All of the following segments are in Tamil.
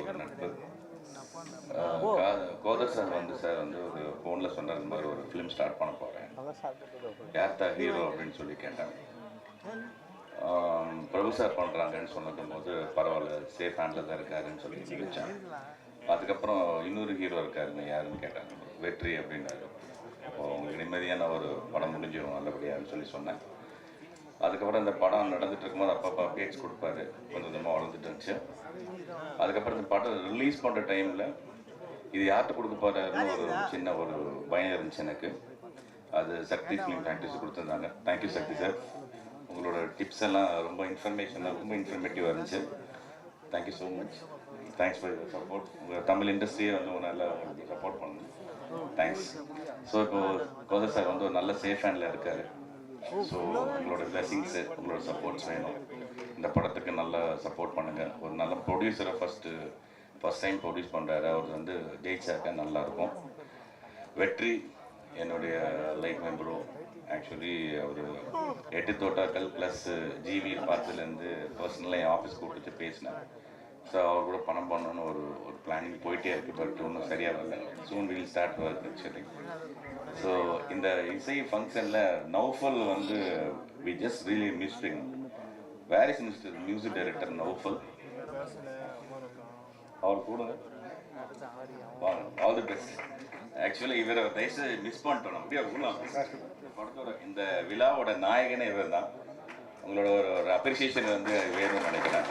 ஒரு நட்பு. கோதர் சார் வந்து சார் வந்து ஒரு ஃபோனில் சொன்னார் இந்த மாதிரி ஒரு ஃபிலிம் ஸ்டார்ட் பண்ண போகிறேன் யார்த்தா ஹீரோ அப்படின்னு சொல்லி கேட்டாங்க. பிரபு சார் பண்ணுறாங்கன்னு சொன்னதும் போது பரவாயில்ல சேஃப் ஹேண்டில் தான் இருக்காருன்னு சொல்லி நினைச்சேன் அதுக்கப்புறம் இன்னொரு ஹீரோ இருக்காருங்க யாருன்னு கேட்டாங்க. வெற்றி அப்படின்னாரு. அப்போ உங்களுக்கு நிம்மதியான ஒரு படம் முடிஞ்சிடும் நல்லபடியான்னு சொல்லி சொன்னேன். அதுக்கப்புறம் இந்த படம் நடந்துட்டு இருக்கும்போது அப்பப்போ பேச்சு கொடுப்பாரு. கொஞ்சம் கொஞ்சமாக வளர்ந்துட்டு இருந்துச்சு. அதுக்கப்புறம் இந்த படம் ரிலீஸ் பண்ணுற டைமில் இது யார்கிட்ட கொடுக்க போறாருன்னு ஒரு சின்ன ஒரு பயம் இருந்துச்சு எனக்கு. அது சக்தி ஃபிலிம் ஃபேக்டரிஸ் கொடுத்துருந்தாங்க. தேங்க்யூ சக்தி சார் உங்களோட டிப்ஸ் எல்லாம் ரொம்ப இன்ஃபர்மேஷனாக ரொம்ப இன்ஃபர்மேட்டிவாக இருந்துச்சு. Thank you so much thanks for your support உங்கள் தமிழ் இண்டஸ்ட்ரியை வந்து ஒரு நல்லா உங்களுக்கு சப்போர்ட் பண்ணுங்க. தேங்க்ஸ் ஸோ இப்போ கோதர் சார் வந்து ஒரு நல்ல சேஃப் ஹேண்டில் இருக்காரு. ஸோ உங்களோட பிளெஸிங்ஸு உங்களோட சப்போர்ட்ஸ் வேணும். இந்த படத்துக்கு நல்லா சப்போர்ட் பண்ணுங்கள் ஒரு நல்ல ப்ரொடியூசரை ஃபஸ்ட்டு ஃபஸ்ட் டைம் ப்ரொடியூஸ் பண்ணுறாரு அவர் வந்து ஜெயிச்சாக்க நல்லாயிருக்கும் வெற்றி என்னுடைய லைஃப் மெம்பரும் ஆக்சுவலி அவர் எட்டு தோட்டாக்கள் ப்ளஸ் ஜிவி பார்த்ததுலேருந்து பர்சனலாக என் ஆஃபீஸ் கூப்பிட்டு பேசினேன் ஸோ அவர் கூட பணம் பண்ணணும்னு ஒரு ஒரு பிளானிங் போயிட்டே இருக்குது பட் ஒன்றும் சரியாக வரல. Soon will start work actually so இந்த இசை ஃபங்க்ஷனில் நௌஃபல் வந்து we just really missing where is mister music director Naufal? அவர் கூட? வாங்க ஆல் தி பெஸ்ட் ஆக்சுவலி இவரை தயவுசெய்து மிஸ் பண்ணிட்டோம். அப்படியே உள்ள இந்த படத்தோட இந்த விழாவோட நாயகனே இவர் தான் உங்களோட ஒரு ஒரு அப்ரிசியேஷன் வந்து வேணும்னு நினைக்கிறேன்.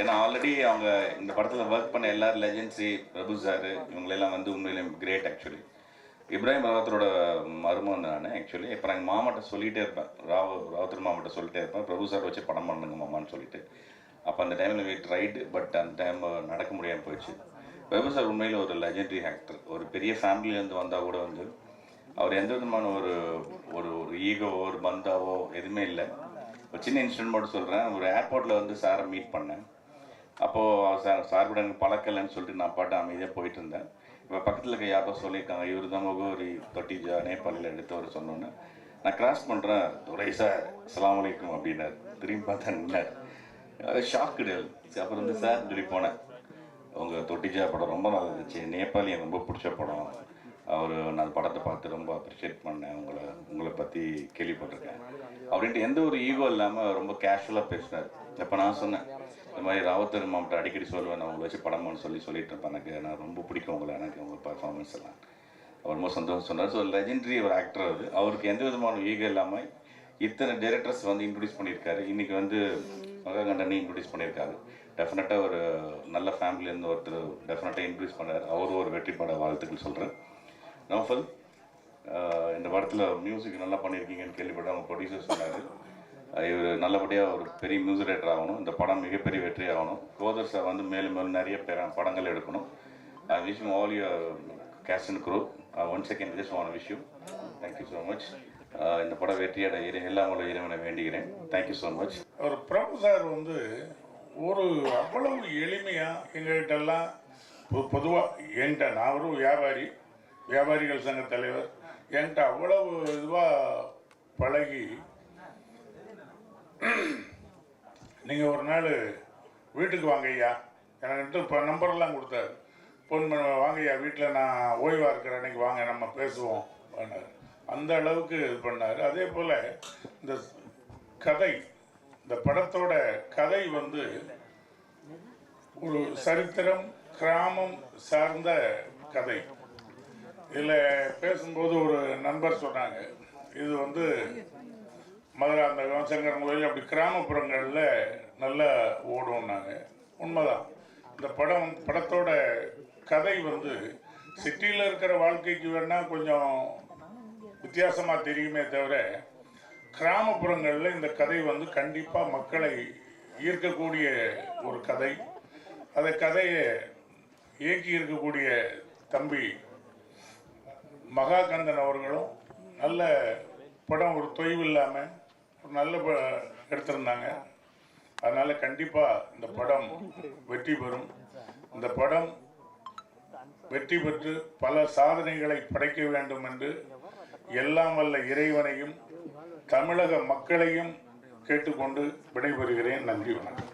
ஏன்னா ஆல்ரெடி அவங்க இந்த படத்தில் ஒர்க் பண்ண எல்லாரும் லெஜென்சி பிரபு சார் இவங்களெல்லாம் வந்து உண்மையிலே கிரேட் ஆக்சுவலி இப்ராஹிம் ராவத்தரோட மருமன் நான் ஆக்சுவலி இப்போ நாங்கள் மாமாட்ட சொல்லிகிட்டே இருப்பேன். ராவ ராவத்தர் மாமாட்ட சொல்லிட்டே இருப்பேன். பிரபு சார் வச்சு படம் பண்ணுங்க மாமான்னு சொல்லிட்டு. அப்போ அந்த டைமில் வீட் tried பட் அந்த டைம் நடக்க முடியாமல் போயிடுச்சு. பிரபு சார் உண்மையில் ஒரு லெஜெண்டரி ஆக்டர் ஒரு பெரிய ஃபேமிலியிலேருந்து வந்தால் கூட வந்து அவர் எந்த விதமான ஒரு ஒரு ஒரு ஈகோவோ ஒரு பந்தாவோ எதுவுமே இல்லை. ஒரு சின்ன இன்சிடென்ட் மட்டும் சொல்கிறேன் ஒரு ஏர்போர்ட்டில் வந்து சாரை மீட் பண்ணேன். அப்போது சார் சார் கூட பழக்கலைன்னு சொல்லிட்டு நான் பாட்டு அமைதியாக போயிட்டு இருந்தேன் இப்போ பக்கத்தில் இருக்க யாரோ சொல்லியிருக்காங்க இவர் தான் முகவரி தொட்டிஜா நேபாளில் எடுத்தவர் சொன்னோன்னே. நான் கிராஸ் பண்ணுறேன் துரை சார் அஸ்லாம் வலைக்கும் அப்படின்னார். திரும்பி பார்த்தா நின்னார். ஷாக்குடு அப்புறம் வந்து சார் சொல்லி போனேன். உங்கள் தொட்டிஜா படம் ரொம்ப நல்லா இருந்துச்சு. நேபாளி எனக்கு ரொம்ப பிடிச்ச படம். அவர் நான் அந்த படத்தை பார்த்து ரொம்ப அப்ரிஷியேட் பண்ணேன். உங்களை உங்களை பற்றி கேள்விப்பட்டிருக்கேன். அப்படின்ட்டு எந்த ஒரு ஈகோ இல்லாமல் ரொம்ப கேஷுவலாக பேசினார். இப்போ நான் சொன்னேன் இந்த மாதிரி ராவத்தர் மாவட்டம் அடிக்கடி சொல்லுவேன் நான் உங்களை வச்சு படம்னு சொல்லி சொல்லிட்டு இருப்பேன். எனக்கு நான் ரொம்ப பிடிக்கும் உங்களை எனக்கு உங்கள் பர்ஃபார்மன்ஸ் எல்லாம். அவர் ரொம்ப சந்தோஷம் சொன்னார். ஸோ லெஜெண்டரி ஒரு ஆக்டர் அது அவருக்கு எந்த விதமான ஈகோ இல்லாமல் இத்தனை டேரக்டர்ஸ் வந்து இன்ட்ரடியூஸ் பண்ணியிருக்காரு. இன்றைக்கி வந்து மகாகண்டனி இன்ட்ரடியூஸ் பண்ணியிருக்காரு. டெஃபினட்டாக ஒரு நல்ல ஃபேமிலியிலேருந்து ஒருத்தர் டெஃபினட்டாக இன்ட்ரடியூஸ் பண்ணார். அவரும் ஒரு வெற்றி பட வாழ்த்துக்கள் சொல்கிறேன் நவஃபல். இந்த படத்தில் மியூசிக் நல்லா பண்ணியிருக்கீங்கன்னு கேள்விப்பட்டு அவங்க ப்ரொடியூசர் சொன்னார். இவர் நல்லபடியாக ஒரு பெரிய மியூசிக் ரைட்டர் ஆகணும். இந்த படம் மிகப்பெரிய வெற்றி ஆகணும். கோதர் சார் வந்து மேலும் மேலும் நிறைய பேர் படங்கள் எடுக்கணும். I wish all you cast and crew one second just one wish you thank you so much இந்த படம் வெற்றியோட இறை எல்லாம் இறைவனை வேண்டுகிறேன். தேங்க்யூ ஸோ மச் அவர் பிரபு சார் வந்து ஒரு அவ்வளவு எளிமையாக எங்ககிட்டெல்லாம் பொதுவாக என்கிட்ட நான் ஒரு வியாபாரி வியாபாரிகள் சங்க தலைவர் என்கிட்ட அவ்வளவு இதுவாக பழகி நீங்கள் ஒரு நாள் வீட்டுக்கு வாங்க ஐயா எனக்கு இப்போ நம்பர்லாம் கொடுத்தாரு. ஃபோன் பண்ண வாங்க ஐயா வீட்டில் நான் ஓய்வாக இருக்கிறேன். அன்னைக்கு வாங்க நம்ம பேசுவோம். பண்ணார் அந்த அளவுக்கு இது பண்ணார். அதே போல் இந்த கதை இந்த படத்தோட கதை வந்து ஒரு சரித்திரம் கிராமம் சார்ந்த கதை. இதில் பேசும்போது ஒரு நண்பர் சொன்னாங்க. இது வந்து மதுரை அந்த சங்கரன் கோயில் அப்படி கிராமப்புறங்களில் நல்லா ஓடும்னாங்க. உண்மைதான். இந்த படம் படத்தோட கதை வந்து சிட்டியில் இருக்கிற வாழ்க்கைக்கு வேணால் கொஞ்சம் வித்தியாசமாக தெரியுமே தவிர கிராமப்புறங்களில் இந்த கதை வந்து கண்டிப்பாக மக்களை ஈர்க்கக்கூடிய ஒரு கதை. அந்த கதையை இயக்கி இருக்கக்கூடிய தம்பி மகாகந்தன் அவர்களும் நல்ல படம் ஒரு தொய்வு இல்லாமல் ஒரு நல்ல ப- எடுத்திருந்தாங்க. அதனால் கண்டிப்பாக இந்த படம் வெற்றி பெறும். இந்த படம் வெற்றி பெற்று பல சாதனைகளை படைக்க வேண்டும் என்று எல்லாம் வல்ல இறைவனையும் தமிழக மக்களையும் கேட்டுக்கொண்டு விடைபெறுகிறேன். நன்றி வணக்கம்.